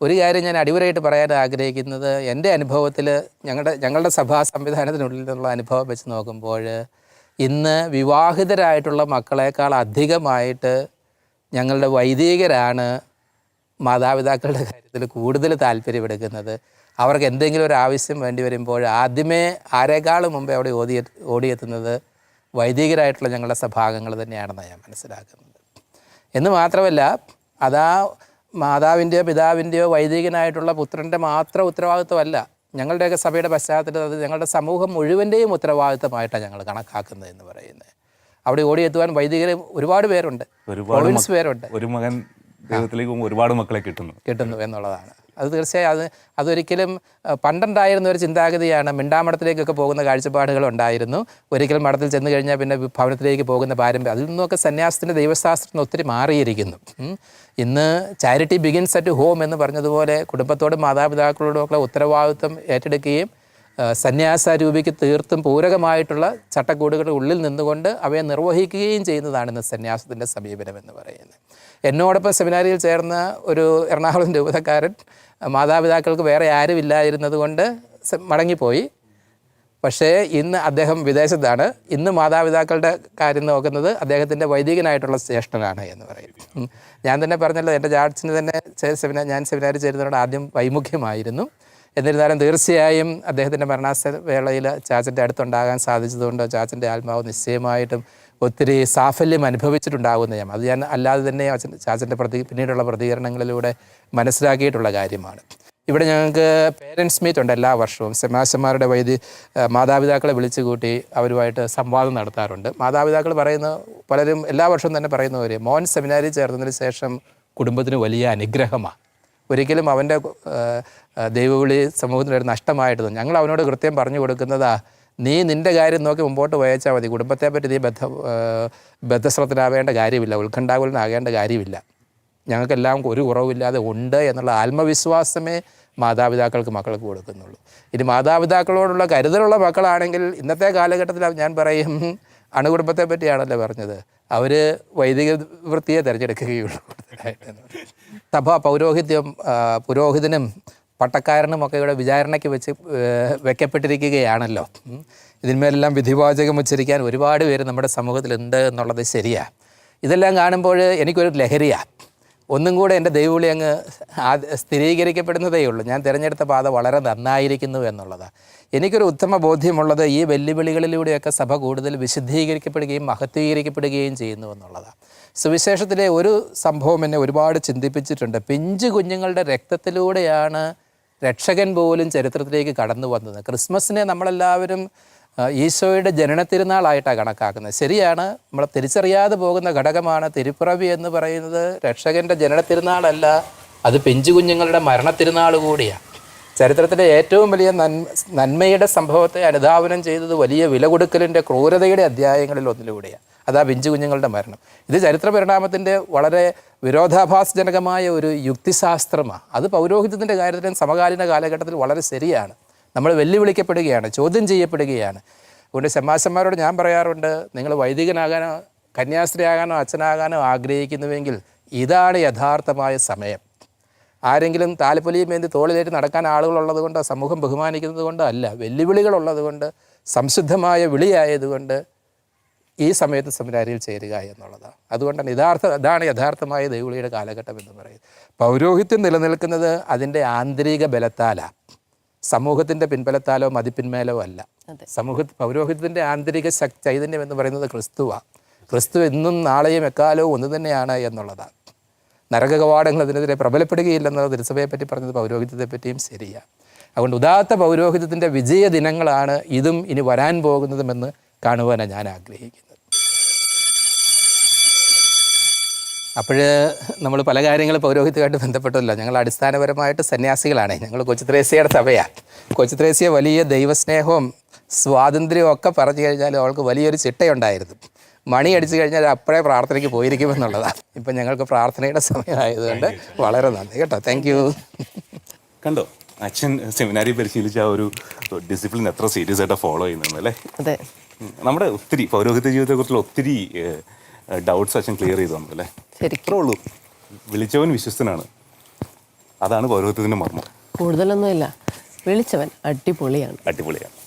ഒരു കാര്യം ഞാൻ അടിപൊളിയായിട്ട് പറയാൻ ആഗ്രഹിക്കുന്നത് എന്റെ അനുഭവത്തിൽ ഞങ്ങളുടെ ഞങ്ങളുടെ സഭാ സംവിധാനത്തിനുള്ളിൽ നിന്നുള്ള അനുഭവം വെച്ച് നോക്കുമ്പോൾ ഇന്ന് വിവാഹിതരായിട്ടുള്ള മക്കളെക്കാൾ അധികമായിട്ട് ഞങ്ങളുടെ വൈദികരാണ് മാതാപിതാക്കളുടെ കാര്യത്തിൽ കൂടുതൽ താല്പര്യമെടുക്കുന്നത്. അവർക്ക് എന്തെങ്കിലും ഒരു ആവശ്യം വേണ്ടി വരുമ്പോൾ ആദ്യമേ ആരെക്കാളും മുമ്പേ അവിടെ ഓടി ഓടിയെത്തുന്നത് വൈദികരായിട്ടുള്ള ഞങ്ങളുടെ സഭാംഗങ്ങൾ തന്നെയാണെന്ന് ഞാൻ മനസ്സിലാക്കുന്നത്. എന്ന് മാത്രമല്ല അതാ മാതാവിന്റെയോ പിതാവിന്റെയോ വൈദികനായിട്ടുള്ള പുത്രന്റെ മാത്രം ഉത്തരവാദിത്വമല്ല ഞങ്ങളുടെയൊക്കെ സഭയുടെ പശ്ചാത്തലത്തിൽ അത് ഞങ്ങളുടെ സമൂഹം മുഴുവന്റെയും ഉത്തരവാദിത്തമായിട്ടാണ് ഞങ്ങൾ കണക്കാക്കുന്നത് എന്ന് പറയുന്നത്. അവിടെ ഓടിയെത്തുവാൻ വൈദികർ ഒരുപാട് പേരുണ്ട് ഒരുപാട് പേരുണ്ട്. ഒരു മകൻ ദൈവത്തിലേക്ക് ഒരുപാട് മക്കളെ കിട്ടുന്നു. കിട്ടുന്നു എന്നുള്ളതാണ്. അത് തീർച്ചയായും അത് അതൊരിക്കലും പണ്ടുണ്ടായിരുന്ന ഒരു ചിന്താഗതിയാണ് മിണ്ടാമഠത്തിലേക്കൊക്കെ പോകുന്ന കാഴ്ചപ്പാടുകൾ ഉണ്ടായിരുന്നു. ഒരിക്കലും മഠത്തിൽ ചെന്ന് കഴിഞ്ഞാൽ പിന്നെ ഭവനത്തിലേക്ക് പോകുന്ന പാരമ്പര്യം അതിൽ നിന്നൊക്കെ സന്യാസത്തിന്റെ ദൈവശാസ്ത്രത്തിന് ഒത്തിരി മാറിയിരിക്കുന്നു. ഇന്ന് ചാരിറ്റി ബിഗിൻസ് അറ്റ് ഹോം എന്ന് പറഞ്ഞതുപോലെ കുടുംബത്തോടും മാതാപിതാക്കളോടും ഒക്കെ ഉത്തരവാദിത്വം ഏറ്റെടുക്കുകയും സന്യാസ രൂപിക്ക് തീർത്തും പൂരകമായിട്ടുള്ള ചട്ടക്കൂടുകളുടെ ഉള്ളിൽ നിന്നുകൊണ്ട് അവയെ നിർവഹിക്കുകയും ചെയ്യുന്നതാണ് ഇന്ന് സന്യാസത്തിന്റെ സമീപനം എന്ന് പറയുന്നത്. എന്നോടൊപ്പം സെമിനാരിയിൽ ചേർന്ന ഒരു എറണാകുളം രൂപതക്കാരൻ മാതാപിതാക്കൾക്ക് വേറെ ആരുമില്ലായിരുന്നത് കൊണ്ട് സ- മടങ്ങിപ്പോയി. പക്ഷേ ഇന്ന് അദ്ദേഹം വിദേശത്താണ്. ഇന്ന് മാതാപിതാക്കളുടെ കാര്യം നോക്കുന്നത് അദ്ദേഹത്തിന്റെ വൈദികനായിട്ടുള്ള ജ്യേഷ്ഠനാണ് എന്ന് പറയും. ഞാൻ തന്നെ പറഞ്ഞല്ലോ എന്റെ ജാഡ്സിന് തന്നെ സെമിനാർ ഞാൻ സെമിനാറിൽ ചേരുന്നതോട് ആദ്യം വൈമുഖ്യമായിരുന്നു. എന്നിരുന്നാലും തീർച്ചയായും അദ്ദേഹത്തിന്റെ മരണാസ വേളയിൽ ചാച്ചന്റെ അടുത്തുണ്ടാകാൻ സാധിച്ചതുകൊണ്ട് ചാച്ചന്റെ ആത്മാവ് നിശ്ചയമായിട്ടും ഒത്തിരി സാഫല്യം അനുഭവിച്ചിട്ടുണ്ടാകുന്ന ഞാൻ. അത് ഞാൻ അല്ലാതെ തന്നെ ചാച്ചന്റെ പ്രതി പിന്നീടുള്ള പ്രതികരണങ്ങളിലൂടെ മനസ്സിലാക്കിയിട്ടുള്ള കാര്യമാണ്. ഇവിടെ ഞങ്ങൾക്ക് പേരൻസ് മീറ്റ് ഉണ്ട് എല്ലാ വർഷവും. സെമാശന്മാരുടെ വൈദ്യ മാതാപിതാക്കളെ വിളിച്ചു കൂട്ടി അവരുമായിട്ട് സംവാദം നടത്താറുണ്ട്. മാതാപിതാക്കൾ പറയുന്ന പലരും എല്ലാ വർഷവും തന്നെ പറയുന്നവർ മോൻ സെമിനാരിൽ ചേർന്നതിന് ശേഷം കുടുംബത്തിന് വലിയ അനുഗ്രഹമാണ്. ഒരിക്കലും അവന്റെ ദൈവവിളി സമൂഹത്തിന് ഒരു നഷ്ടമായിട്ട് ഞങ്ങൾ അവനോട് കൃത്യം പറഞ്ഞു കൊടുക്കുന്നതാ നീ നിന്റെ കാര്യം നോക്കി മുമ്പോട്ട് പോയച്ചാൽ മതി. കുടുംബത്തെ പറ്റി നീ ബദ്ധ ബദ്ധശ്രദ്ധനാവേണ്ട കാര്യമില്ല. ഉത്കണ്ഠാകുലനാകേണ്ട കാര്യമില്ല. ഞങ്ങൾക്കെല്ലാം ഒരു കുറവില്ലാതെ ഉണ്ട് എന്നുള്ള ആത്മവിശ്വാസമേ മാതാപിതാക്കൾക്ക് മക്കൾക്ക് കൊടുക്കുന്നുള്ളൂ. ഇനി മാതാപിതാക്കളോടുള്ള കരുതലുള്ള മക്കളാണെങ്കിൽ ഇന്നത്തെ കാലഘട്ടത്തിൽ ഞാൻ പറയും അണുകുടുംബത്തെ പറ്റിയാണല്ലോ പറഞ്ഞത്. അവർ വൈദിക വൃത്തിയെ തിരഞ്ഞെടുക്കുകയുള്ളൂ. സഭ പൗരോഹിത്യം പുരോഹിതനും പട്ടക്കാരനും ഒക്കെ ഇവിടെ വിചാരണയ്ക്ക് വെച്ച് വെക്കപ്പെട്ടിരിക്കുകയാണല്ലോ. ഇതിന്മേലെല്ലാം വിധിവാചകം ഉച്ചരിക്കാൻ ഒരുപാട് പേര് നമ്മുടെ സമൂഹത്തിൽ ഉണ്ട് എന്നുള്ളത് ശരിയാണ് ഇതെല്ലാം കാണുമ്പോൾ എനിക്കൊരു ലഹരിയാണ് ഒന്നും കൂടെ എന്റെ ദൈവവിളി അങ്ങ് സ്ഥിരീകരിക്കപ്പെടുന്നതേ ഉള്ളൂ ഞാൻ തിരഞ്ഞെടുത്ത പാത വളരെ നന്നായിരിക്കുന്നു എന്നുള്ളതാണ് എനിക്കൊരു ഉത്തമ ബോധ്യമുള്ളത് ഈ വെല്ലുവിളികളിലൂടെയൊക്കെ സഭ കൂടുതൽ വിശുദ്ധീകരിക്കപ്പെടുകയും മഹത്വീകരിക്കപ്പെടുകയും ചെയ്യുന്നു എന്നുള്ളതാണ് സുവിശേഷത്തിലെ ഒരു സംഭവം എന്നെ ഒരുപാട് ചിന്തിപ്പിച്ചിട്ടുണ്ട്. പിഞ്ചു കുഞ്ഞുങ്ങളുടെ രക്തത്തിലൂടെയാണ് രക്ഷകൻ പോലും ചരിത്രത്തിലേക്ക് കടന്നു വന്നത്. ക്രിസ്മസിനെ നമ്മളെല്ലാവരും ഈശോയുടെ ജനന ജനനത്തിരുന്നാളായിട്ടാണ് കണക്കാക്കുന്നത്. ശരിയാണ് നമ്മൾ തിരിച്ചറിയാതെ പോകുന്ന ഘടകമാണ് തിരുപ്പിറവി എന്ന് പറയുന്നത്. രക്ഷകന്റെ ജനനത്തിരുന്നാളല്ല അത് പിഞ്ചു കുഞ്ഞുങ്ങളുടെ മരണത്തിരുന്നാൾ കൂടിയാണ്. ചരിത്രത്തിലെ ഏറ്റവും വലിയ നന്മ നന്മയുടെ സംഭവത്തെ അനുധാവനം ചെയ്തത് വലിയ വില കൊടുക്കലിന്റെ ക്രൂരതയുടെ അധ്യായങ്ങളിൽ ഒന്നിലൂടെയാണ്. അതാ പിഞ്ചു കുഞ്ഞുങ്ങളുടെ മരണം. ഇത് ചരിത്ര പരിണാമത്തിന്റെ വളരെ വിരോധാഭാസജനകമായ ഒരു യുക്തിശാസ്ത്രമാണ് അത് പൗരോഹിത്യത്തിന്റെ കാര്യത്തിലും സമകാലീന കാലഘട്ടത്തിൽ വളരെ ശരിയാണ്. നമ്മൾ വെല്ലുവിളിക്കപ്പെടുകയാണ് ചോദ്യം ചെയ്യപ്പെടുകയാണ്. അതുകൊണ്ട് ശമാശന്മാരോട് ഞാൻ പറയാറുണ്ട് നിങ്ങൾ വൈദികനാകാനോ കന്യാസ്ത്രീയാകാനോ അച്ഛനാകാനോ ആഗ്രഹിക്കുന്നുവെങ്കിൽ ഇതാണ് യഥാർത്ഥമായ സമയം. ആരെങ്കിലും താലപ്പൊലിയും വേണ്ടി തോളിലേറ്റ് നടക്കാൻ ആളുകളുള്ളത് കൊണ്ടോ സമൂഹം ബഹുമാനിക്കുന്നത് കൊണ്ടോ അല്ല വെല്ലുവിളികളുള്ളത് കൊണ്ട് സംശുദ്ധമായ വിളിയായതുകൊണ്ട് ഈ സമയത്ത് സെമിനാരിയിൽ ചേരുക എന്നുള്ളതാണ്. അതുകൊണ്ടാണ് യഥാർത്ഥ അതാണ് യഥാർത്ഥമായ ദൈവളിയുടെ കാലഘട്ടം എന്ന് പറയുന്നത്. പൗരോഹിത്യം നിലനിൽക്കുന്നത് അതിന്റെ ആന്തരിക ബലത്താലാണ് സമൂഹത്തിന്റെ പിൻബലത്താലോ മതിപ്പിന്മേലോ അല്ല. സമൂഹ പൗരോഹിത്യത്തിന്റെ ആന്തരിക ശക്തി ചൈതന്യം എന്ന് പറയുന്നത് ക്രിസ്തുവാണ് ക്രിസ്തു എന്നും നാളെയും എക്കാലവും ഒന്ന് തന്നെയാണ് എന്നുള്ളതാണ്. നരക കവാടങ്ങൾ അതിനെതിരെ പ്രബലപ്പെടുകയില്ലെന്നത് തിരുസഭയെ പറ്റി പറഞ്ഞത് പൗരോഹിത്യത്തെ പറ്റിയും ശരിയാണ്. അതുകൊണ്ട് ഉദാത്ത പൗരോഹിത്യത്തിന്റെ വിജയ ദിനങ്ങളാണ് ഇതും ഇനി വരാൻ പോകുന്നതുമെന്ന് കാണുവാനാണ് ഞാൻ ആഗ്രഹിക്കുന്നത്. അപ്പോൾ നമ്മൾ പല കാര്യങ്ങളും പൗരോഹിത്യമായിട്ട് ബന്ധപ്പെട്ടല്ലോ ഞങ്ങൾ അടിസ്ഥാനപരമായിട്ട് സന്യാസികളാണ്. ഞങ്ങൾ കൊച്ചുത്രേസ്യയുടെ സഭയാണ് കൊച്ചുത്രേസ്യ വലിയ ദൈവസ്നേഹവും സ്വാതന്ത്ര്യവും ഒക്കെ പറഞ്ഞു കഴിഞ്ഞാൽ അവൾക്ക് വലിയൊരു ചിട്ടയുണ്ടായിരുന്നു. മണി അടിച്ചു കഴിഞ്ഞാൽ അപ്പോഴേ പ്രാർത്ഥനയ്ക്ക് പോയിരിക്കുമെന്നുള്ളതാണ് ഇപ്പം ഞങ്ങൾക്ക് പ്രാർത്ഥനയുടെ സമയമായതുകൊണ്ട് വളരെ നന്ദി കേട്ടോ. താങ്ക് യു കണ്ടോ? അച്ഛൻ സെമിനാരി പരിശീലിച്ച ആ ഒരു ഡിസിപ്ലിൻ എത്ര സീരിയസ് ആയിട്ട് ഫോളോ ചെയ്യുന്നുണ്ട് അല്ലേ? അതെ. നമ്മുടെ ഒത്തിരി പൗരോഹിത്യ ജീവിതത്തെക്കുറിച്ചുള്ള ഒത്തിരി ഡൗട്ട്സ് അച്ഛൻ ക്ലിയർ ചെയ്തു തന്നു അല്ലേ? ശരിക്കും. ഇത്രേ ഉള്ളൂ. വിളിച്ചവൻ വിശ്വസ്തനാണ്. അതാണ് പൗരോഹിത്യത്തിന്റെ മർമ്മം. കൂടുതലൊന്നുമില്ല. വിളിച്ചവൻ അടിപൊളിയാണ്. അടിപൊളിയാണ്.